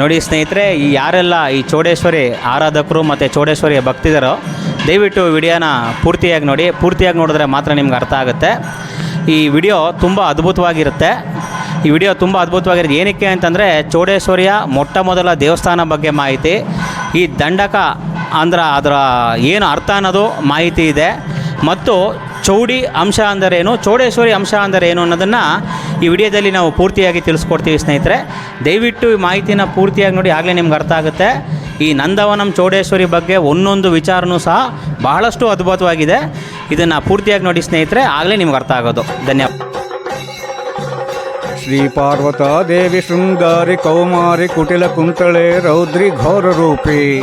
ನೋಡಿ ಸ್ನೇಹಿತರೆ, ಈ ಯಾರೆಲ್ಲ ಈ ಚೌಡೇಶ್ವರಿ ಆರಾಧಕರು ಮತ್ತು ಚೌಡೇಶ್ವರಿಯ ಭಕ್ತಿದಾರೋ, ದಯವಿಟ್ಟು ವಿಡಿಯೋನ ಪೂರ್ತಿಯಾಗಿ ನೋಡಿ. ಪೂರ್ತಿಯಾಗಿ ನೋಡಿದ್ರೆ ಮಾತ್ರ ನಿಮ್ಗೆ ಅರ್ಥ ಆಗುತ್ತೆ. ಈ ವಿಡಿಯೋ ತುಂಬ ಅದ್ಭುತವಾಗಿರುತ್ತೆ. ಈ ವಿಡಿಯೋ ತುಂಬ ಅದ್ಭುತವಾಗಿರುತ್ತೆ ಏನಕ್ಕೆ ಅಂತಂದರೆ, ಚೌಡೇಶ್ವರಿಯ ಮೊಟ್ಟ ಮೊದಲ ದೇವಸ್ಥಾನ ಬಗ್ಗೆ ಮಾಹಿತಿ. ಈ ದಂಡಕ ಅಂದ್ರೆ ಅದರ ಏನು ಅರ್ಥ ಅನ್ನೋದು ಮಾಹಿತಿ ಇದೆ. ಮತ್ತು ಚೌಡಿ ಅಂಶ ಅಂದರೇನು, ಚೌಡೇಶ್ವರಿ ಅಂಶ ಏನು ಅನ್ನೋದನ್ನು ಈ ವಿಡಿಯೋದಲ್ಲಿ ನಾವು ಪೂರ್ತಿಯಾಗಿ ತಿಳಿಸ್ಕೊಡ್ತೀವಿ ಸ್ನೇಹಿತರೆ. ದಯವಿಟ್ಟು ಈ ಮಾಹಿತಿನ ಪೂರ್ತಿಯಾಗಿ ನೋಡಿ, ಆಗಲೇ ನಿಮ್ಗೆ ಅರ್ಥ ಆಗುತ್ತೆ. ಈ ನಂದವನಂ ಚೌಡೇಶ್ವರಿ ಬಗ್ಗೆ ಒಂದೊಂದು ವಿಚಾರನೂ ಸಹ ಬಹಳಷ್ಟು ಅದ್ಭುತವಾಗಿದೆ. ಇದನ್ನು ಪೂರ್ತಿಯಾಗಿ ನೋಡಿ ಸ್ನೇಹಿತರೆ, ಆಗಲೇ ನಿಮ್ಗೆ ಅರ್ಥ ಆಗೋದು. ಧನ್ಯವಾದ. శ్రీ శ్రీపార్వతాదేవి శృంగారి కౌమారి కుటిల కుంతళే రౌద్రి ఘోర రూపే.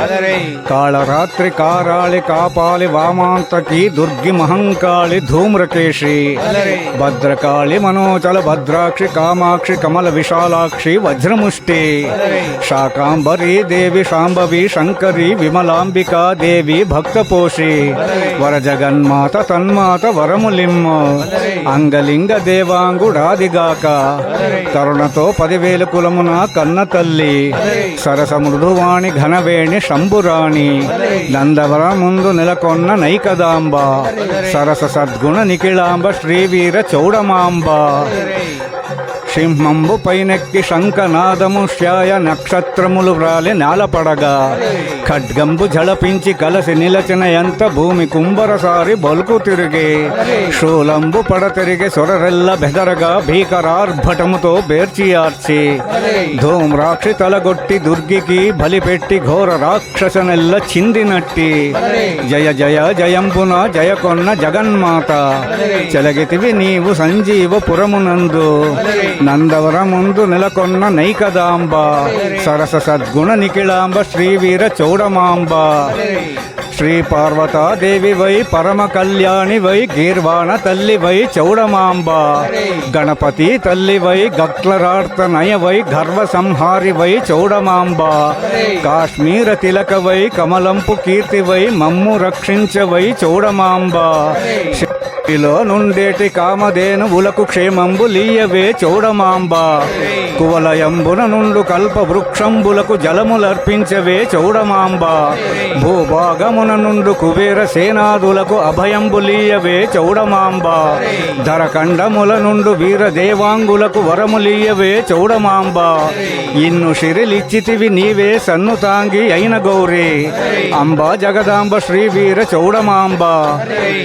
కాళరాత్రి కారాళి కాపాలి వామాంతకి దుర్గి మహంకాళి ధూమ్రకేషి భద్రకాళి మనోచల భద్రాక్షి కామాక్షి కమల విశాలాక్షి వజ్రముష్టి. శాకాంబరి దేవి శాంభవి శంకరి విమలాంబికా దేవి భక్త పోషి వర జగన్మాత తన్మాత వరములిమ్మ. అంగలింగ దేవాంగుడాదిగాక. కరుణతో పదివేలు కులమున కన్న తల్లి. సరస మృదువాణి ఘనవేణి శంభురాణి. నందవర ముందు నెలకొన్న నైకదాంబ. సరస సద్గుణ నిఖిళాంబ శ్రీవీర చౌడమాంబ. సింహంబు పైనెక్కి శంఖనాదము శ్యాయ నక్షత్రములు వ్రాలి నేలపడగా. ఖడ్గంబు జలపించి కలసి నిలచిన ఎంత భూమి కుంభరసారి బొలుకు తిరిగి. శూలంబు పడతిరిగి సొరరెల్ల బెదరగా భీకరార్భటముతో బేర్చియార్చి ధూమ్రాక్షి తలగొట్టి దుర్గికి బలిపెట్టి ఘోర రాక్షసనెల్ల చిందినట్టి జయ జయ జయంబున జయకొన్న జగన్మాత. చెలగితివి నీవు సంజీవ పురమునందు. నందవర ముందు నెలకొన్న నైకదాంబ సరస సద్గుణ నిఖిళాంబ శ్రీవీర చౌడమాంబ. శ్రీ పార్వతాదేవి వై పరమ కళ్యాణి వై గీర్వాణ తల్లి వై చౌడమాంబ. గణపతి తల్లి వై గక్లరార్త నయ వై గర్వ సంహారి వై చౌడమాంబ. కాశ్మీర తిలక వై కమలంపు కీర్తి వై మమ్ము రక్షించ వై చౌడమాంబ. లో నుండేటి కామధేనువులకు క్షేమంబు లీయవే చౌడమాంబ. కువలయంబున నుండు కల్ప వృక్షంబులకు జలములర్పించవే చౌడమాంబ. భూభాగమున నుండు కుబేర సేనాదులకు అభయంబులీయవే చౌడమాంబ. ధరఖండముల నుండు వీర దేవాంగులకు వరములీయవే చౌడమాంబ. ఇన్ను శిరిలిచ్చితివి నీవే సన్నుతాంగి అయిన గౌరీ. అంబ జగదాంబ శ్రీ వీర చౌడమాంబ.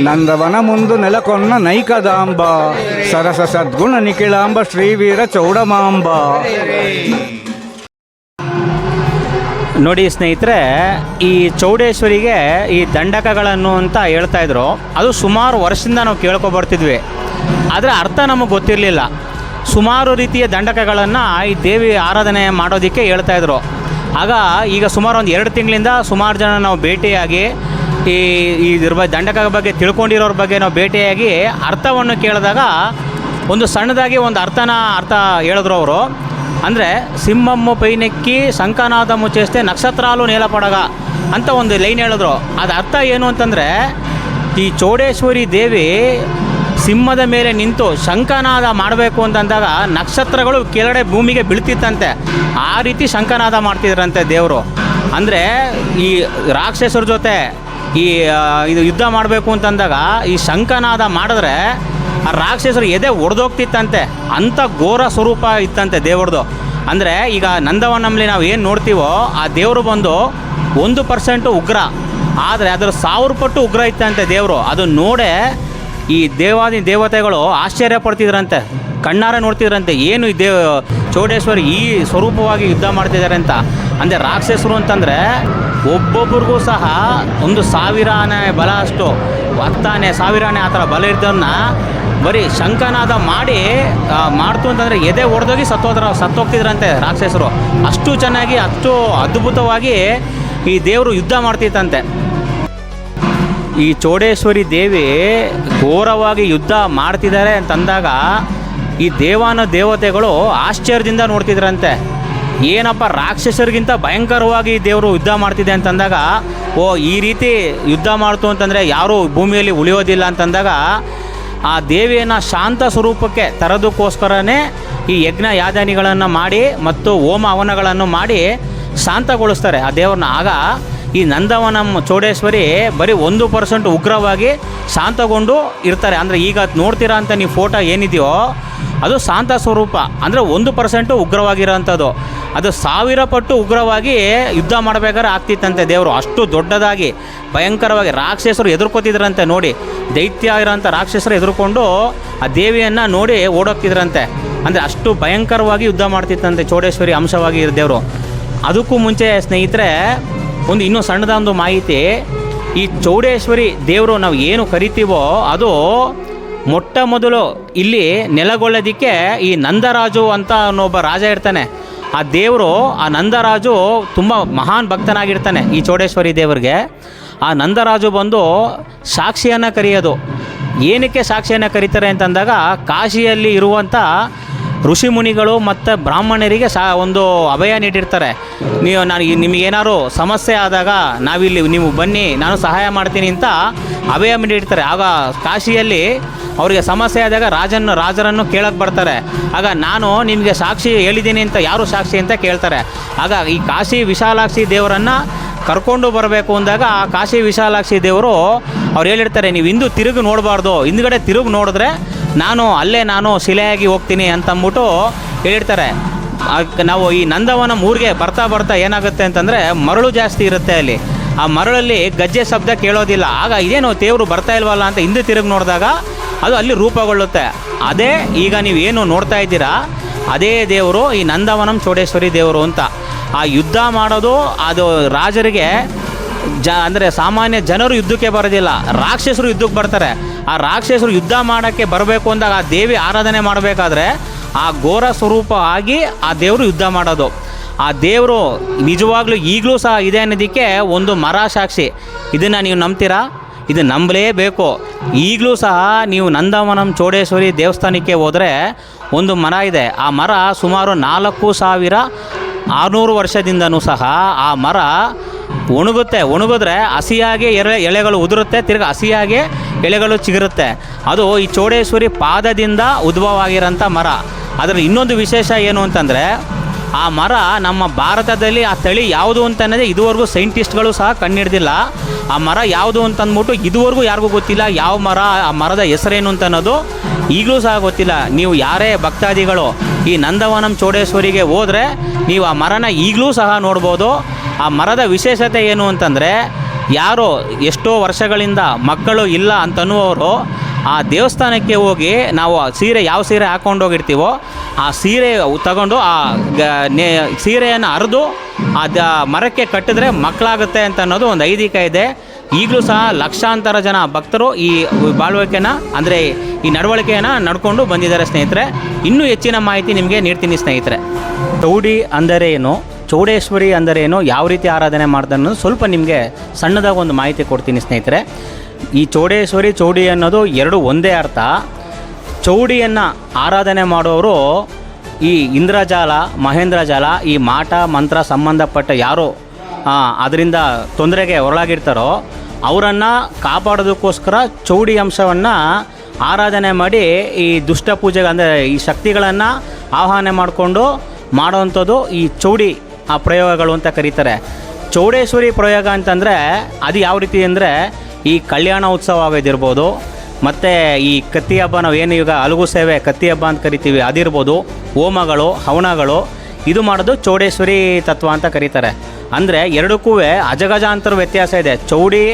నందవన ముందు నెలకొన్న నైకదాంబ. సరస సద్గుణ నిఖిళాంబ శ్రీవీర చౌడమాంబ. ನೋಡಿ ಸ್ನೇಹಿತರೆ, ಈ ಚೌಡೇಶ್ವರಿಗೆ ಈ ದಂಡಕಗಳನ್ನು ಅಂತ ಹೇಳ್ತಾ ಇದ್ರು. ಅದು ಸುಮಾರು ವರ್ಷದಿಂದ ನಾವು ಕೇಳ್ಕೊ ಬರ್ತಿದ್ವಿ ಆದರೆ ಅರ್ಥ ನಮಗೆ ಗೊತ್ತಿರಲಿಲ್ಲ. ಸುಮಾರು ರೀತಿಯ ದಂಡಕಗಳನ್ನು ಈ ದೇವಿ ಆರಾಧನೆ ಮಾಡೋದಕ್ಕೆ ಹೇಳ್ತಾ ಇದ್ರು. ಆಗ ಈಗ ಸುಮಾರು ಒಂದು ಎರಡು ತಿಂಗಳಿಂದ ಸುಮಾರು ಜನ ನಾವು ಭೇಟಿಯಾಗಿ ಈ ಇದ್ರ ಬಗ್ಗೆ ದಂಡಕ ಬಗ್ಗೆ ತಿಳ್ಕೊಂಡಿರೋರ ಬಗ್ಗೆ ನಾವು ಭೇಟಿಯಾಗಿ ಅರ್ಥವನ್ನು ಕೇಳಿದಾಗ ಒಂದು ಸಣ್ಣದಾಗಿ ಒಂದು ಅರ್ಥನ, ಅರ್ಥ ಹೇಳಿದ್ರು ಅವರು. ಅಂದರೆ ಸಿಂಹಮ್ಮ ಪೈನೆಕ್ಕಿ ಸಂಕನಾದ ಮುಚ್ಚೇಷ್ಟೆ ನಕ್ಷತ್ರಾಲು ನೇಲಪಡಗ ಅಂತ ಒಂದು ಲೈನ್ ಹೇಳಿದ್ರು. ಅದು ಅರ್ಥ ಏನು ಅಂತಂದರೆ, ಈ ಚೋಡೇಶ್ವರಿ ದೇವಿ ಸಿಂಹದ ಮೇಲೆ ನಿಂತು ಶಂಕನಾದ ಮಾಡಬೇಕು ಅಂತಂದಾಗ ನಕ್ಷತ್ರಗಳು ಕೆಳಗಡೆ ಭೂಮಿಗೆ ಬೀಳ್ತಿತ್ತಂತೆ. ಆ ರೀತಿ ಶಂಕನಾದ ಮಾಡ್ತಿದ್ರಂತೆ ದೇವರು. ಅಂದರೆ ಈ ರಾಕ್ಷಸರ ಜೊತೆ ಈ ಇದು ಯುದ್ಧ ಮಾಡಬೇಕು ಅಂತಂದಾಗ ಈ ಶಂಕನಾದ ಮಾಡಿದ್ರೆ ಆ ರಾಕ್ಷಸರು ಎದೆ ಒಡೆದೋಗ್ತಿತ್ತಂತೆ, ಅಂಥ ಘೋರ ಸ್ವರೂಪ ಇತ್ತಂತೆ ದೇವ್ರದ್ದು. ಅಂದರೆ ಈಗ ನಂದವನಂಲಿ ನಾವು ಏನು ನೋಡ್ತೀವೋ, ಆ ದೇವರು ಬಂದು ಒಂದು ಪರ್ಸೆಂಟು ಉಗ್ರ, ಆದರೆ ಅದರ ಸಾವಿರ ಪಟ್ಟು ಉಗ್ರ ಇತ್ತಂತೆ ದೇವರು. ಅದು ನೋಡೆ ಈ ದೇವಾದಿ ದೇವತೆಗಳು ಆಶ್ಚರ್ಯ ಪಡ್ತಿದ್ರಂತೆ, ಕಣ್ಣಾರೆ ನೋಡ್ತಿದ್ರಂತೆ, ಏನು ಈ ದೇವ ಚೌಡೇಶ್ವರಿ ಈ ಸ್ವರೂಪವಾಗಿ ಯುದ್ಧ ಮಾಡ್ತಿದ್ದಾರೆ ಅಂತ. ಅಂದರೆ ರಾಕ್ಷಸರು ಅಂತಂದರೆ ಒಬ್ಬೊಬ್ಬರಿಗೂ ಸಹ ಒಂದು ಸಾವಿರಾನೇ ಬಲ ಅಷ್ಟು ಹತ್ತಾನೆ ಸಾವಿರಾನೇ ಆ ಥರ ಬಲ ಇದ್ದವ್ರನ್ನ ಬರೀ ಶಂಖನಾದ ಮಾಡಿ ಮಾಡ್ತು ಅಂತಂದರೆ ಎದೆ ಒಡೆದೋಗಿ ಸತ್ತೋದ್ರ ಸತ್ತೋಗ್ತಿದ್ರಂತೆ ರಾಕ್ಷಸರು. ಅಷ್ಟು ಚೆನ್ನಾಗಿ, ಅಷ್ಟು ಅದ್ಭುತವಾಗಿ ಈ ದೇವರು ಯುದ್ಧ ಮಾಡ್ತಿತ್ತಂತೆ. ಈ ಚೋಡೇಶ್ವರಿ ದೇವಿ ಘೋರವಾಗಿ ಯುದ್ಧ ಮಾಡ್ತಿದ್ದಾರೆ ಅಂತಂದಾಗ ಈ ದೇವಾನ ದೇವತೆಗಳು ಆಶ್ಚರ್ಯದಿಂದ ನೋಡ್ತಿದ್ರಂತೆ. ಏನಪ್ಪ ರಾಕ್ಷಸರಿಗಿಂತ ಭಯಂಕರವಾಗಿ ದೇವರು ಯುದ್ಧ ಮಾಡ್ತಿದೆ ಅಂತಂದಾಗ, ಓ, ಈ ರೀತಿ ಯುದ್ಧ ಮಾಡ್ತು ಅಂತಂದರೆ ಯಾರೂ ಭೂಮಿಯಲ್ಲಿ ಉಳಿಯೋದಿಲ್ಲ ಅಂತಂದಾಗ ಆ ದೇವಿಯನ್ನು ಶಾಂತ ಸ್ವರೂಪಕ್ಕೆ ತರೋದಕ್ಕೋಸ್ಕರನೇ ಈ ಯಜ್ಞ ಯಾದನಿಗಳನ್ನು ಮಾಡಿ ಮತ್ತು ಹೋಮ ಹವನಗಳನ್ನು ಮಾಡಿ ಶಾಂತಗೊಳಿಸ್ತಾರೆ. ಆ ದೇವ್ರನ್ನ ಆಗ ಈ ನಂದವನಂ ಚೌಡೇಶ್ವರಿ ಬರೀ ಒಂದು ಪರ್ಸೆಂಟ್ ಉಗ್ರವಾಗಿ ಶಾಂತಗೊಂಡು ಇರ್ತಾರೆ. ಅಂದರೆ ಈಗ ನೋಡ್ತೀರಾ ಅಂತ ನೀವು ಫೋಟೋ ಏನಿದೆಯೋ ಅದು ಶಾಂತ ಸ್ವರೂಪ. ಅಂದರೆ ಒಂದು ಪರ್ಸೆಂಟು ಉಗ್ರವಾಗಿರೋಂಥದ್ದು. ಅದು ಸಾವಿರ ಪಟ್ಟು ಉಗ್ರವಾಗಿ ಯುದ್ಧ ಮಾಡಬೇಕಾದ್ರೆ ಆಗ್ತಿತ್ತಂತೆ ದೇವರು. ಅಷ್ಟು ದೊಡ್ಡದಾಗಿ, ಭಯಂಕರವಾಗಿ ರಾಕ್ಷಸರು ಎದುರ್ಕೋತಿದ್ರಂತೆ ನೋಡಿ. ದೈತ್ಯ ಇರೋಂಥ ರಾಕ್ಷಸರು ಎದುರ್ಕೊಂಡು ಆ ದೇವಿಯನ್ನು ನೋಡಿ ಓಡೋಗ್ತಿದ್ರಂತೆ. ಅಂದರೆ ಅಷ್ಟು ಭಯಂಕರವಾಗಿ ಯುದ್ಧ ಮಾಡ್ತಿತ್ತಂತೆ ಚೌಡೇಶ್ವರಿ ಅಂಶವಾಗಿ ದೇವರು. ಅದಕ್ಕೂ ಮುಂಚೆ ಸ್ನೇಹಿತರೆ, ಒಂದು ಇನ್ನೂ ಸಣ್ಣದ ಒಂದು ಮಾಹಿತಿ. ಈ ಚೌಡೇಶ್ವರಿ ದೇವರು ನಾವು ಏನು ಕರಿತೀವೋ ಅದು ಮೊಟ್ಟ ಮೊದಲು ಇಲ್ಲಿ ನೆಲಗೊಳ್ಳೋದಕ್ಕೆ ಈ ನಂದರಾಜು ಅಂತ ಅನ್ನೊಬ್ಬ ರಾಜ ಇರ್ತಾನೆ. ಆ ದೇವರು, ಆ ನಂದರಾಜು ತುಂಬ ಮಹಾನ್ ಭಕ್ತನಾಗಿರ್ತಾನೆ ಈ ಚೌಡೇಶ್ವರಿ ದೇವರಿಗೆ. ಆ ನಂದರಾಜು ಬಂದು ಸಾಕ್ಷಿಯನ್ನು ಕರೆಯೋದು. ಏನಕ್ಕೆ ಸಾಕ್ಷಿಯನ್ನು ಕರೀತಾರೆ ಅಂತಂದಾಗ ಕಾಶಿಯಲ್ಲಿ ಇರುವಂಥ ಋಷಿ ಮುನಿಗಳು ಮತ್ತು ಬ್ರಾಹ್ಮಣರಿಗೆ ಸಹ ಒಂದು ಅಭಯ ನೀಡಿರ್ತಾರೆ. ನೀವು ನಾನು ನಿಮಗೇನಾದ್ರು ಸಮಸ್ಯೆ ಆದಾಗ ನಾವಿಲ್ಲಿ ನೀವು ಬನ್ನಿ, ನಾನು ಸಹಾಯ ಮಾಡ್ತೀನಿ ಅಂತ ಅಭಯ ನೀಡಿರ್ತಾರೆ. ಆಗ ಕಾಶಿಯಲ್ಲಿ ಅವರಿಗೆ ಸಮಸ್ಯೆ ಆದಾಗ ರಾಜನ್ನು, ರಾಜರನ್ನು ಕೇಳಕ್ಕೆ ಬರ್ತಾರೆ. ಆಗ ನಾನು ನಿಮಗೆ ಸಾಕ್ಷಿ ಹೇಳಿದ್ದೀನಿ ಅಂತ ಯಾರು ಸಾಕ್ಷಿ ಅಂತ ಕೇಳ್ತಾರೆ. ಆಗ ಈ ಕಾಶಿ ವಿಶಾಲಾಕ್ಷಿ ದೇವರನ್ನು ಕರ್ಕೊಂಡು ಬರಬೇಕು ಅಂದಾಗ ಆ ಕಾಶಿ ವಿಶಾಲಾಕ್ಷಿ ದೇವರು ಅವ್ರು ಹೇಳಿರ್ತಾರೆ ನೀವು ಹಿಂದೂ ತಿರುಗಿ ನೋಡಬಾರ್ದು. ಹಿಂದ್ಗಡೆ ತಿರುಗಿ ನೋಡಿದ್ರೆ ನಾನು ಅಲ್ಲೇ ನಾನು ಶಿಲೆಯಾಗಿ ಹೋಗ್ತೀನಿ ಅಂತಂದ್ಬಿಟ್ಟು ಹೇಳಿರ್ತಾರೆ. ನಾವು ಈ ನಂದವನ ಊರಿಗೆ ಬರ್ತಾ ಬರ್ತಾ ಏನಾಗುತ್ತೆ ಅಂತಂದರೆ ಮರಳು ಜಾಸ್ತಿ ಇರುತ್ತೆ ಅಲ್ಲಿ. ಆ ಮರಳಲ್ಲಿ ಗಜ್ಜೆ ಶಬ್ದ ಕೇಳೋದಿಲ್ಲ. ಆಗ ಇದೇನು ದೇವರು ಬರ್ತಾ ಇಲ್ವಲ್ಲ ಅಂತ ಹಿಂದೆ ತಿರುಗಿ ನೋಡಿದಾಗ ಅದು ಅಲ್ಲಿ ರೂಪಗೊಳ್ಳುತ್ತೆ. ಅದೇ ಈಗ ನೀವು ಏನು ನೋಡ್ತಾ ಇದ್ದೀರಾ? ಅದೇ ದೇವರು ಈ ನಂದವನಂ ಚೋಡೇಶ್ವರಿ ದೇವರು ಅಂತ. ಆ ಯುದ್ಧ ಮಾಡೋದು ಅದು ರಾಜರಿಗೆ ಜ ಅಂದರೆ ಸಾಮಾನ್ಯ ಜನರು ಯುದ್ಧಕ್ಕೆ ಬರೋದಿಲ್ಲ. ರಾಕ್ಷಸರು ಯುದ್ಧಕ್ಕೆ ಬರ್ತಾರೆ. ಆ ರಾಕ್ಷಸರು ಯುದ್ಧ ಮಾಡೋಕ್ಕೆ ಬರಬೇಕು ಅಂದಾಗ ಆ ದೇವಿ ಆರಾಧನೆ ಮಾಡಬೇಕಾದ್ರೆ ಆ ಘೋರ ಸ್ವರೂಪ ಆಗಿ ಆ ದೇವರು ಯುದ್ಧ ಮಾಡೋದು. ಆ ದೇವರು ನಿಜವಾಗ್ಲೂ ಈಗಲೂ ಸಹ ಇದೆ ಅನ್ನೋದಕ್ಕೆ ಒಂದು ಮರ ಸಾಕ್ಷಿ. ಇದನ್ನು ನೀವು ನಂಬ್ತೀರಾ? ಇದು ನಂಬಲೇಬೇಕು. ಈಗಲೂ ಸಹ ನೀವು ನಂದವನಂ ಚೋಡೇಶ್ವರಿ ದೇವಸ್ಥಾನಕ್ಕೆ ಹೋದರೆ ಒಂದು ಮರ ಇದೆ. ಆ ಮರ ಸುಮಾರು ನಾಲ್ಕು ಸಾವಿರ ಆರುನೂರು ವರ್ಷದಿಂದನೂ ಸಹ ಆ ಮರ ಒಣಗುತ್ತೆ, ಒಣಗಿದ್ರೆ ಹಸಿಯಾಗಿ ಎರೆ ಎಲೆಗಳು ಉದುರುತ್ತೆ, ತಿರ್ಗಿ ಹಸಿಯಾಗಿ ಎಲೆಗಳು ಚಿಗುರುತ್ತೆ. ಅದು ಈ ಚೌಡೇಶ್ವರಿ ಪಾದದಿಂದ ಉದ್ಭವ ಆಗಿರೋಂಥ ಮರ. ಅದರ ಇನ್ನೊಂದು ವಿಶೇಷ ಏನು ಅಂತಂದರೆ, ಆ ಮರ ನಮ್ಮ ಭಾರತದಲ್ಲಿ ಆ ತಳಿ ಯಾವುದು ಅಂತ ಅನ್ನೋದೇ ಇದುವರೆಗೂ ಸೈಂಟಿಸ್ಟ್ಗಳು ಸಹ ಕಣ್ಣಿಡ್ದಿಲ್ಲ. ಆ ಮರ ಯಾವುದು ಅಂತಂದ್ಬಿಟ್ಟು ಇದುವರೆಗೂ ಯಾರಿಗೂ ಗೊತ್ತಿಲ್ಲ ಯಾವ ಮರ, ಆ ಮರದ ಹೆಸರೇನು ಅಂತ ಅನ್ನೋದು ಈಗಲೂ ಸಹ ಗೊತ್ತಿಲ್ಲ. ನೀವು ಯಾರೇ ಭಕ್ತಾದಿಗಳು ಈ ನಂದವನಂ ಚೌಡೇಶ್ವರಿಗೆ ಹೋದರೆ ನೀವು ಆ ಮರನ ಈಗಲೂ ಸಹ ನೋಡ್ಬೋದು. ಆ ಮರದ ವಿಶೇಷತೆ ಏನು ಅಂತಂದರೆ, ಯಾರೋ ಎಷ್ಟೋ ವರ್ಷಗಳಿಂದ ಮಕ್ಕಳು ಇಲ್ಲ ಅಂತನ್ನುವರು ಆ ದೇವಸ್ಥಾನಕ್ಕೆ ಹೋಗಿ ನಾವು ಆ ಸೀರೆ ಯಾವ ಸೀರೆ ಹಾಕ್ಕೊಂಡು ಹೋಗಿರ್ತೀವೋ ಆ ಸೀರೆ ತಗೊಂಡು ಆ ನೆ, ಸೀರೆಯನ್ನು ಆ ದ, ಮರಕ್ಕೆ ಕಟ್ಟಿದ್ರೆ ಮಕ್ಕಳಾಗುತ್ತೆ ಅಂತ ಅನ್ನೋದು ಒಂದು ಐದಿಕ ಇದೆ. ಈಗಲೂ ಸಹ ಲಕ್ಷಾಂತರ ಜನ ಭಕ್ತರು ಈ ಬಾಳ್ವಿಕೆಯನ್ನು ಅಂದರೆ ಈ ನಡವಳಿಕೆಯನ್ನು ನಡ್ಕೊಂಡು ಬಂದಿದ್ದಾರೆ ಸ್ನೇಹಿತರೆ. ಇನ್ನೂ ಹೆಚ್ಚಿನ ಮಾಹಿತಿ ನಿಮಗೆ ನೀಡ್ತೀನಿ ಸ್ನೇಹಿತರೆ. ತೌಡಿ ಅಂದರೆ ಏನು? ಚೌಡೇಶ್ವರಿ ಅಂದರೇನು? ಯಾವ ರೀತಿ ಆರಾಧನೆ ಮಾಡ್ತಾರೆ ಅನ್ನೋದು ಸ್ವಲ್ಪ ನಿಮಗೆ ಸಣ್ಣದಾಗಿ ಒಂದು ಮಾಹಿತಿ ಕೊಡ್ತೀನಿ ಸ್ನೇಹಿತರೆ. ಈ ಚೌಡೇಶ್ವರಿ ಚೌಡಿ ಅನ್ನೋದು ಎರಡು ಒಂದೇ ಅರ್ಥ. ಚೌಡಿಯನ್ನು ಆರಾಧನೆ ಮಾಡುವವರು ಈ ಇಂದ್ರಜಾಲ, ಮಹೇಂದ್ರಜಾಲ, ಈ ಮಾಟ, ಮಂತ್ರ ಸಂಬಂಧಪಟ್ಟ ಯಾರು ಅದರಿಂದ ತೊಂದರೆಗೆ ಹೊರಳಾಗಿರ್ತಾರೋ ಅವರನ್ನು ಕಾಪಾಡೋದಕ್ಕೋಸ್ಕರ ಚೌಡಿ ಅಂಶವನ್ನು ಆರಾಧನೆ ಮಾಡಿ ಈ ದುಷ್ಟ ಪೂಜೆಗೆ ಅಂದರೆ ಈ ಶಕ್ತಿಗಳನ್ನು ಆಹ್ವಾನ ಮಾಡಿಕೊಂಡು ಮಾಡೋವಂಥದ್ದು ಈ ಚೌಡಿ ಆ ಪ್ರಯೋಗಗಳು ಅಂತ ಕರೀತಾರೆ. ಚೌಡೇಶ್ವರಿ ಪ್ರಯೋಗ ಅಂತಂದರೆ ಅದು ಯಾವ ರೀತಿ ಅಂದರೆ ಈ ಕಲ್ಯಾಣ ಉತ್ಸವ ಆಗೋದಿರ್ಬೋದು ಮತ್ತು ಈ ಕತ್ತಿ ಹಬ್ಬ ನಾವು ಏನು ಈಗ ಅಲುಗು ಸೇವೆ, ಕತ್ತಿ ಹಬ್ಬ ಅಂತ ಕರಿತೀವಿ, ಅದಿರ್ಬೋದು, ಹೋಮಗಳು, ಹವನಗಳು, ಇದು ಮಾಡೋದು ಚೌಡೇಶ್ವರಿ ತತ್ವ ಅಂತ ಕರೀತಾರೆ. ಅಂದರೆ ಎರಡಕ್ಕೂ ಅಜಗಜಾಂತರ ವ್ಯತ್ಯಾಸ ಇದೆ. ಚೌಡಿ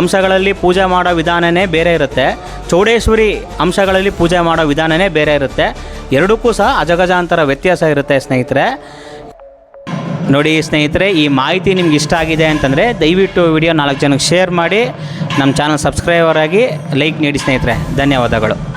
ಅಂಶಗಳಲ್ಲಿ ಪೂಜೆ ಮಾಡೋ ವಿಧಾನವೇ ಬೇರೆ ಇರುತ್ತೆ. ಚೌಡೇಶ್ವರಿ ಅಂಶಗಳಲ್ಲಿ ಪೂಜೆ ಮಾಡೋ ವಿಧಾನವೇ ಬೇರೆ ಇರುತ್ತೆ. ಎರಡಕ್ಕೂ ಸಹ ಅಜಗಜಾಂತರ ವ್ಯತ್ಯಾಸ ಇರುತ್ತೆ ಸ್ನೇಹಿತರೆ. ನೋಡಿ ಸ್ನೇಹಿತರೆ, ಈ ಮಾಹಿತಿ ನಿಮ್ಗೆ ಇಷ್ಟ ಆಗಿದೆ ಅಂತಂದರೆ ದಯವಿಟ್ಟು ವಿಡಿಯೋ ನಾಲ್ಕು ಜನಕ್ಕೆ ಶೇರ್ ಮಾಡಿ, ನಮ್ಮ ಚಾನಲ್ ಸಬ್ಸ್ಕ್ರೈಬರ್ ಆಗಿ ಲೈಕ್ ನೀಡಿ ಸ್ನೇಹಿತರೆ. ಧನ್ಯವಾದಗಳು.